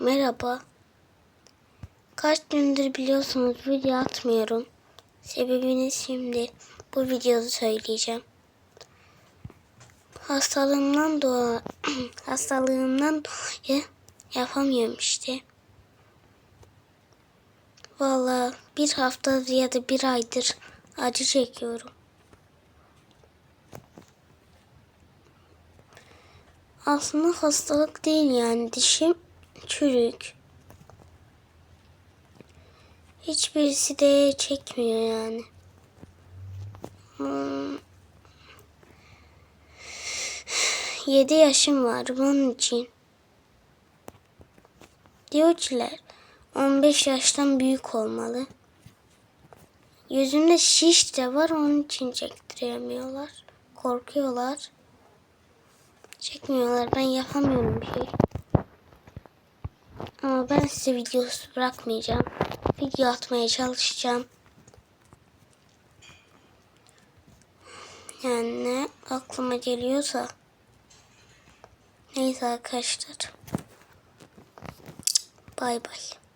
Merhaba. Kaç gündür biliyorsunuz video atmıyorum. Sebebini şimdi bu videoda söyleyeceğim. Hastalığımdan doğa hastalığımdan dolayı yapamıyorum işte. Vallahi bir hafta ya da bir aydır acı çekiyorum. Aslında hastalık değil yani dişim çürük. Hiçbirisi de çekmiyor yani. Hmm. 7 yaşım var bunun için. Diyorlar 15 yaştan büyük olmalı. Yüzümde şiş de var onun için çektiremiyorlar. Korkuyorlar. Çekmiyorlar. Ben yapamıyorum bir şey. Ama ben size videosu bırakmayacağım. Video atmaya çalışacağım. Yani ne aklıma geliyorsa. Neyse arkadaşlar. Bay bay.